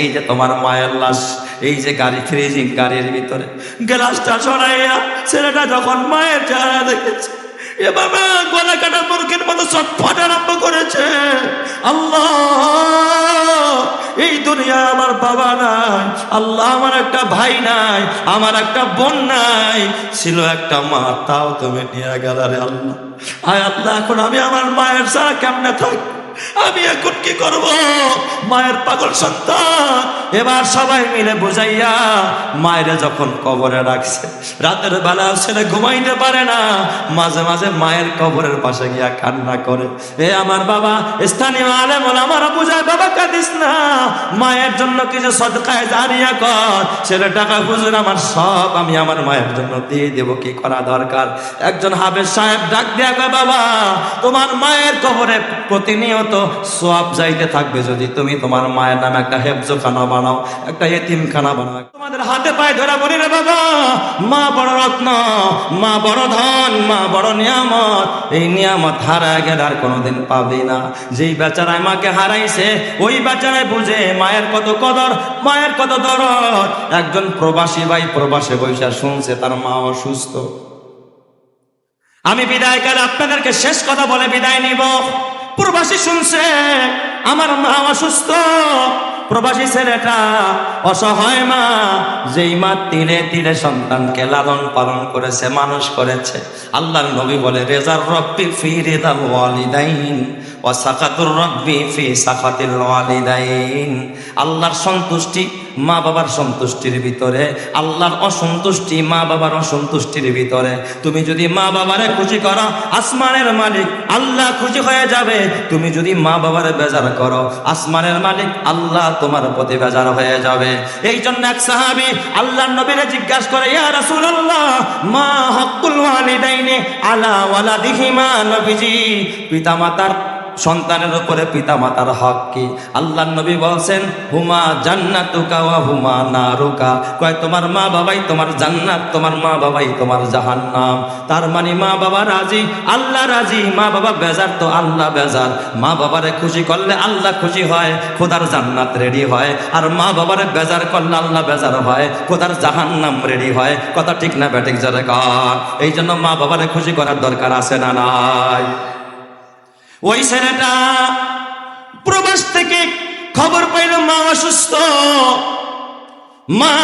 এই যে তোমার মায়ের লাশ, এই যে গাড়ি ফ্রিজিং গাড়ির ভিতরে, গ্লাসটা ছড়াইয়া ছেলেটা যখন মায়ের চেহারা দেখেছে, এ বাবা, গলা কাটা মুরগির মতো ছটফট আরম্ভ করেছে। আল্লাহ, এই দুনিয়া আমার বাবা নাই, আল্লাহ আমার একটা ভাই নাই, আমার একটা বোন নাই, ছিল একটা মা, তাও তুমি নিয়ে গেল রে আল্লাহ। আয় আল্লাহ, এখন আমি আমার মায়ের ছাড়া কেমনে থাকব? আমি এখন কি করব? মায়ের পাগল সন্তান এবার সবাই মিলে বুঝাইয়া মায়ের যখন কবরে রাখছে, রাতের বেলা ছেলে ঘুমাইতে পারে না, মাঝে মাঝে মায়ের কবরের পাশে গিয়া কান্না করে, এ আমার বাবা, স্থানীয় আলেম আমার বুঝায়, বাবা কাঁদিস না। মায়ের জন্য কিছু সদকায় জারিয়া কর। ছেলে টাকা হুজুর, আমার সব আমি আমার মায়ের জন্য দিয়ে দেবো, কি করা দরকার? একজন হাফেজ সাহেব ডাক দিয়া বাবা, তোমার মায়ের কবরে প্রতিনিয়ত সব যাইতে থাকবে যদি তুমি তোমার মায়ের নামে একটা হেফজখানা বানাও, একটা এতিমখানা বানাও। তোমাদের হাতে পায়ে ধরা বলি রে বাবা, মা বড় রত্ন, মা বড় ধন, মা বড় নিয়ামত। এই নিয়ামত হারায় গেলে আর কোনোদিন পাবে না। যেই বেচারায় মাকে হারাইছে, ওই বেচারায় বুঝে মায়ের কত কদর, মায়ের কত দরদ। একজন প্রবাসী ভাই প্রবাসে বৈশা শুনছে, তার মা অসুস্থ। আমি বিদায় কালে আপনাদেরকে শেষ কথা বলে বিদায় নিব। প্রবাসী শুনছে, আমার মা অসুস্থ। প্রবাসী ছেলেটা অসহায় মা। যেই মা তিলে তিলে সন্তানকে লালন পালন করেছে, মানুষ করেছে। আল্লাহর নবী বলে, রেজার রব্বি ফি রেদাল ওয়ালিদাইন ও সাকাতুর রব্বি ফি সাকাতিল ওয়ালিদাইন। আল্লাহর সন্তুষ্টি মা বাবার সন্তুষ্টির ভিতরে, আল্লাহর অসন্তুষ্টি মা বাবার অসন্তুষ্টির ভিতরে। তুমি যদি মা বাবারে খুশি করো, আসমানের মালিক আল্লাহ খুশি হয়ে যাবে। তুমি যদি মা বাবারে বেজার করো, আসমানের মালিক আল্লাহ তোমার প্রতি বেজার হয়ে যাবে। এই জন্য এক সাহাবি আল্লাহর নবীরে জিজ্ঞাসা করে, ইয়া রাসূলুল্লাহ, মা হকুল ওয়ালিদাইনি আলা ওয়ালাদিহিমা নবীজি? পিতামাতার সন্তানের উপরে পিতা মাতার হক কি? আল্লাহ নবী বলছেন, হুমা জান্নাতুকা হুমা নারুকা। কয়, তোমার মা বাবাই তোমার জান্নাত, তোমার মা বাবাই তোমার জাহান্নাম। তার মানে মা বাবা রাজি, আল্লাহ রাজি, মা বাবা বেজার তো আল্লাহ বেজার। মা বাবারে খুশি করলে আল্লাহ খুশি হয়, খোদার জান্নাত রেডি হয়। আর মা বাবারে বেজার করলে আল্লাহ বেজার হয়, খোদার জাহান্নাম রেডি হয়। কথা ঠিক না ব্যাটিক যারা এই জন্য মা বাবারে খুশি করার দরকার আছে না নাই? ওই ছেলেটা প্রবাস থেকে খবর পাইল, মা অসুস্থ। মা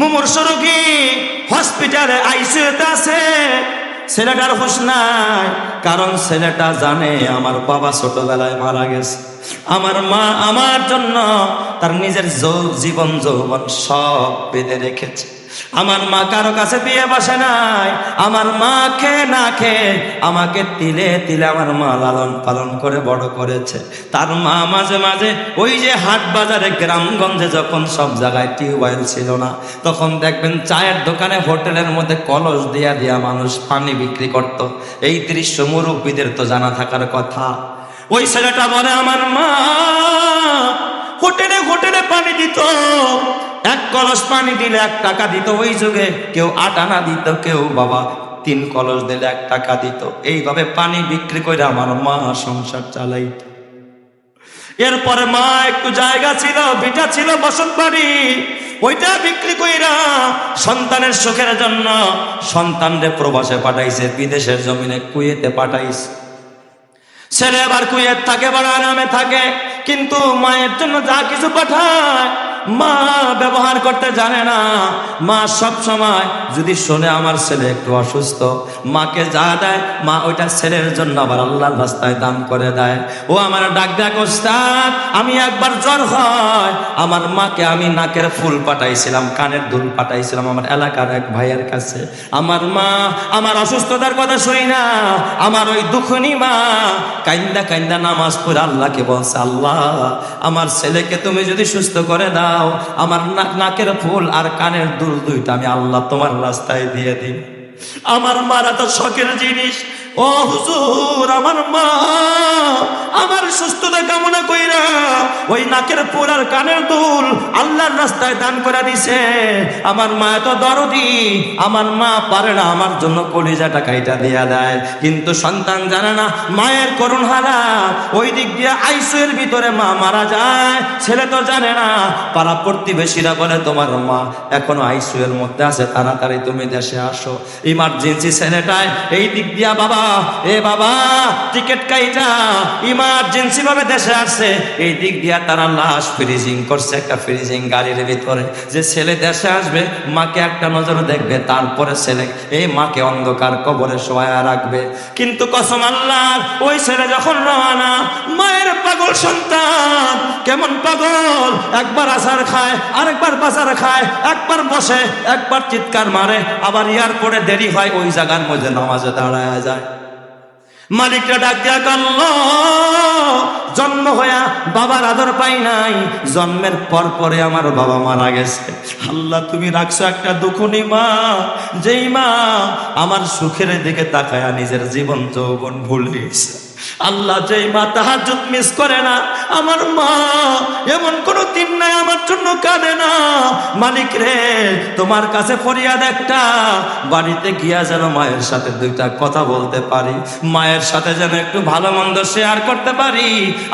মুমূর্ষ রোগী হসপিটালে আইসিউতে আছে। ছেলেটার হুশ নাই, কারণ ছেলেটা জানে আমার বাবা ছোটবেলায় মারা গেছে। আমার মা আমার জন্য তার নিজের জীবন যৌবন সব বেঁধে রেখেছে। আমার মা কারও কাছে বিয়ে বসে নাই। আমার মা খেয়ে না খেয়ে আমাকে তিলে তিলে আমার মা লালন পালন করে বড় করেছে। তার মা মাঝে মাঝে ওই যে হাট বাজারে, গ্রামগঞ্জে যখন সব জায়গায় টিউবওয়েল ছিল না, তখন দেখবেন চায়ের দোকানে হোটেলের মধ্যে কলস দিয়া দিয়া মানুষ পানি বিক্রি করত। এই দৃশ্য মুরব্বীদের তো জানা থাকার কথা। ওই ছেলেটা বলে, আমার মা হোটেলে হোটেলে পানি দিত এক কলস পানি দিলে এক টাকা দিত ওই যুগে। কেউ আট আনা দিত, কেউ বাবা তিন কলস দিলে এক টাকা দিত। এইভাবে পানি বিক্রি করে আমার মা সংসার চালাইত। এরপরে মা একটু জায়গা ছিল বিটা ছিল বসত বাড়ি। ওইটা বিক্রি কইরা সন্তানের সুখের জন্য সন্তানরে প্রবাসে পাঠাইছে, বিদেশের জমিনে কুয়েতে পাঠাইছে। ছেলে আবার কুয়েত থাকে, বড় আরামে থাকে, কিন্তু মায়ের জন্য যা কিছু পাঠায় মা ব্যবহার করতে জানে না। মা সব সময়, যদি শোনে আমার ছেলে একটু অসুস্থ, মাকে যা দেয়, মা ওইটা ছেলের জন্য আবার আল্লাহর রাস্তায় দান করে দেয়। ও আমার ডাক ডাক ওস্তাদ, আমি একবার জ্বর হয়। আমার মাকে আমি নাকের ফুল পাঠাইছিলাম, কানের দুল পাঠাইছিলাম আমার এলাকার এক ভাইয়ের কাছে। আমার মা, আমার অসুস্থতার কথা শুনি না, আমার ওই দুঃখনি মা। কাইন্দা কাইন্দা নামাজ পড়ে আল্লাহকে বলছে, আল্লাহ, আমার ছেলেকে তুমি যদি সুস্থ করে দাও আমার নাক নাকের ফুল আর কানের দুল দুইটা আমি আল্লাহ তোমার রাস্তায় দিয়ে দিই। আমার মারা তো শখের জিনিস ও হুজুর, আমার মা, আমার সুস্থতা কামনা কইরা ওই নাকের কানের দুল আল্লাহর রাস্তায় দান দিছে। আমার মা এত দরদি, আমার মা পারে না, আমার জন্য কলিজাটা কাইটা দিয়া দেয়। কিন্তু সন্তান জানে না, মায়ের করুণ হারা ওই দিক দিয়ে আইসুয়ের ভিতরে মা মারা যায়। ছেলে তো জানে না, পাড়া প্রতিবেশীরা বলে, তোমার মা এখনও আইসুয়ের মধ্যে আছে, তাড়াতাড়ি তুমি দেশে আসো। ইমার্জেন্সি ছেলেটায় এই দিক দিয়া বাবা এ বাবা টিকিট কাইটা ইমার্জেন্সি ভাবে দেশে আসছে। এই দিক দিয়া তারা লাশ ফ্রিজিং করছে, একটা ফ্রিজিং গাড়ির ভিতরে। যে ছেলে দেশে আসবে, মাকে একটা নজর দেখবে, তারপরে ছেলে, এই মাকে অন্ধকার কবরে শোয়া রাখবে। কিন্তু কসম আল্লাহ ওই ছেলে যখন রওনা, মায়ের পাগল সন্তান, কেমন পাগল? একবার আসার খায়, আরেকবার বাজার খায়, একবার বসে, একবার চিৎকার মারে, আবার এয়ারপোর্টে দেরি হয়, ওই জায়গার মধ্যে নামাজে দাঁড়ায় যায়। মালিকরা ডাক দিয়া গেল জন্ম হইয়া বাবার আদর পাই নাই, জন্মের পর পরে আমার বাবা মারা গেছে। আল্লাহ, তুমি রাখছো একটা দুখুনি মা, যেই মা আমার সুখের দিকে তাকায়া নিজের জীবন যৌবন ভুলে গেছে। আল্লাহ যেই মা তাহাজুদ মিস করে না, আমার মা এমন কোনো দিন নাই আমার জন্য কাঁদে না। মালিক রে, তোমার কাছে ফরিয়াদ একটা, বাড়িতে গিয়া যেন মায়ের সাথে দুইটা কথা বলতে পারি, মায়ের সাথে যেন একটু ভালো মন্দ শেয়ার করতে পারি।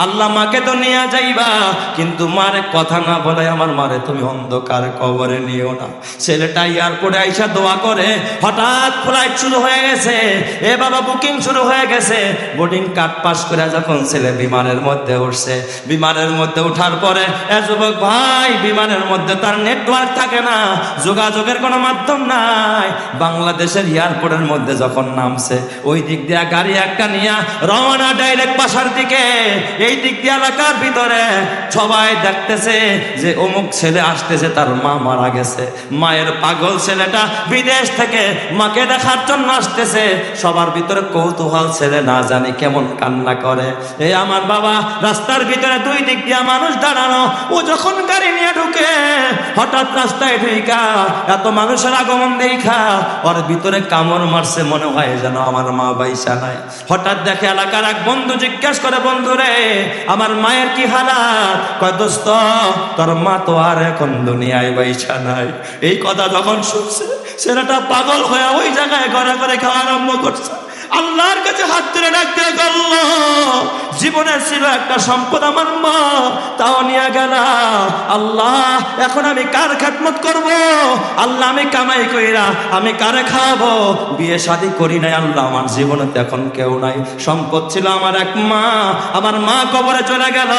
আল্লাহ মাকে তো নিয়ে যাইবা, কিন্তু মারে কথা না বলে আমার মারে তুমি অন্ধকার কবরে নিও না। ছেলেটা এয়ারপোর্টে আইসা দোয়া করে, হঠাৎ ফ্লাইট শুরু হয়ে গেছে, এ বাবা বুকিং শুরু হয়ে গেছে বোর্ডিং কার্ড পাস করে যখন ছেলে বিমানের মধ্যে উঠছে, বিমানের মধ্যে ওঠার পরে এ যুবক ভাই, বিমানের মধ্যে তার নেটওয়ার্ক থাকে না, যোগাযোগের কোনো মাধ্যম নাই। বাংলাদেশের এয়ারপোর্টের মধ্যে যখন নামছে, ওই দিক দিয়ে গাড়ি একটা নিয়ে রওনা ডাইরেক্ট বাসার দিকে। এই দিক দিয়ে এলাকার ভিতরে সবাই দেখতেছে যে অমুক ছেলে আসতেছে, তার মা মারা গেছে। মায়ের পাগল ছেলেটা বিদেশ থেকে মাকে দেখার জন্য আসতেছে। সবার ভিতরে কৌতূহল ছেলে না জানি কেমন কান্না করে। এই আমার বাবা, রাস্তার ভিতরে দুই দিক দিয়ে মানুষ দাঁড়ানো, ও যখন গাড়ি নিয়ে ঢুকে, হঠাৎ রাস্তায় ঢুকা এত মানুষের আগমন দেখা ওর ভিতরে কামড় মারছে, মনে হয় যেন আমার মা বাইসা নাই। হঠাৎ দেখে এলাকার এক বন্ধু জিজ্ঞাসা করে, বন্ধু রে, আমার মায়ের কি হালাত? কয়, দোস্ত, তোর মা তো আর এখন দুনিয়ায় বাইসা নাই। এই কথা যখন শুনছে, ছেলেটা পাগল হয়ে ওই জায়গায় ঘরে ঘরে খাওয়া আরম্ভ করছে। আল্লাহর কাছে হাত তুলে ডাকতে গেল জীবনের ছিল একটা সম্পদ আমার মা, তাও নিয়ে গেল। আল্লাহ, এখন আমি কার খেদমত করব? আল্লাহ, আমি কামাই কইরা আমি কারে খাব বিয়ে শাদি করি নাই, আল্লাহ, আমার জীবনে তো এখন কেউ নাই। সম্পদ ছিল আমার এক মা, আমার মা কবরে চলে গেল।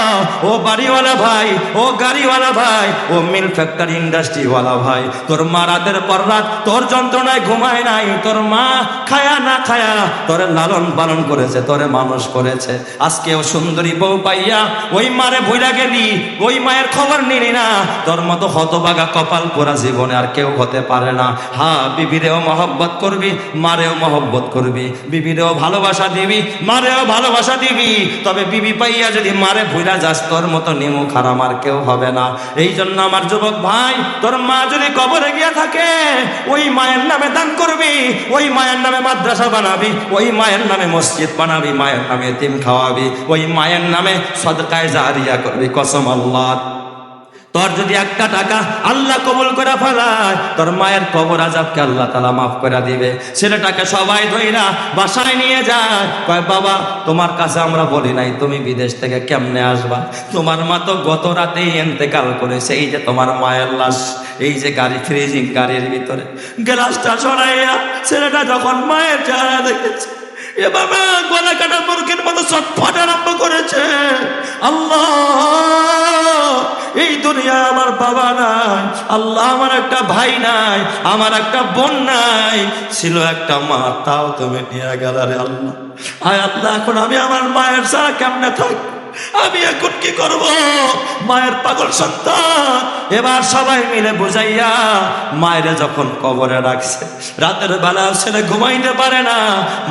ও বাড়িওয়ালা ভাই, ও গাড়িওয়ালা ভাই, ও মিল ফ্যাক্টরি ইন্ডাস্ট্রিওয়ালা ভাই। তোর মা রাতের পর রাত তোর যন্ত্রণায় ঘুমায় নাই, তোর মা খায়া না খায়া তোরে লালন পালন করেছে, তোরে মানুষ করেছে। আজকে ও সুন্দরী বউ পাইয়া ওই মারে ভুইলা গেলি, ওই মায়ের খবর নিলি না। তোর মতো হতবাগা কপাল পোড়া জীবনে আর কেউ হতে পারে না। হা, বিবিরেও মহব্বত করবি, মারেও মহব্বত করবি। বিবিরেও ভালোবাসা দিবি, মারেও ভালোবাসা দিবি। তবে বিবি পাইয়া যদি মারে ভুইলা যাস, তোর মতো নিমু খারাম আর কেউ হবে না। এই জন্য আমার যুবক ভাই, তোর মা যদি কবরে গিয়া থাকে, ওই মায়ের নামে দান করবি, ওই মায়ের নামে মাদ্রাসা বানাবি ওই মায়ের নামে মসজিদ বানাবি, মায়ের নামে তিম খাওয়াবি, ওই মায়ের নামে সদকায় জারিয়া করবি, কসম আল্লাহ। তোর যদি একটা টাকা আল্লাহ কবুল করে ফেলায়, তোর মায়ের কবর আজাবকে আল্লাহ তালা মাফ করে দিবে। ছেলেটাকে সবাই ধইরা বাসায় নিয়ে যায়। কয়, বাবা, তোমার কাছে আমরা বলি নাই, তুমি বিদেশ থেকে কেমনে আসবা? তোমার মা তো গত রাতেই এন্তেকাল করেছে, এই যে তোমার মায়ের লাশ, এই যে গাড়ি, ফ্রিজিং গাড়ির ভিতরে। গ্লাসটা সরাইয়া ছেলেটা যখন মায়ের চেহারা দেখেছে, এ বাবা, গলা কাটা মুরগির মতো ছটফট আরম্ভ করেছে। আল্লাহ এই দুনিয়ায় আমার বাবা নাই, আল্লাহ আমার একটা ভাই নাই, আমার একটা বোন নাই। ছিল একটা মা, তাও তুমি নিয়ে গেল রে আল্লাহ। আয় আল্লাহ, এখন আমি আমার মায়ের ছাড়া কেমনে থাক? আমি এখন কি করব? মায়ের পাগল সন্তান এবার সবাই মিলে বুঝাইয়া মায়ের যখন কবরে রাখছে, রাতের বেলা ছেলে ঘুমাইতে পারে না,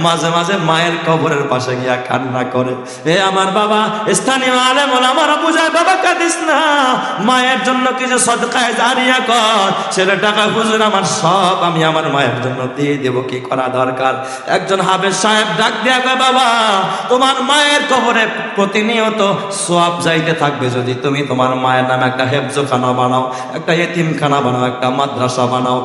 মাঝে মাঝে মায়ের কবরের পাশে গিয়া কান্না করে, এ আমার বাবা, স্থানীয় আলেম আমার বুঝায় বাবা কাঁদিস না, মায়ের জন্য কিছু সদকায় জারিয়া কর, ছেলে টাকা হুজুর আমার সব আমি আমার মায়ের জন্য দিয়ে দেবো, কি করা দরকার? একজন হাবের সাহেব ডাক দিয়া বাবা, তোমার মায়ের কবরে প্রতিনিয়ত সব যাইতে থাকবে, যদি তুমি তোমার মায়ের নামে একটা হেফজখানা বানাও একটা এতিমখানা বানাও একটা মাদ্রাসা বানাও।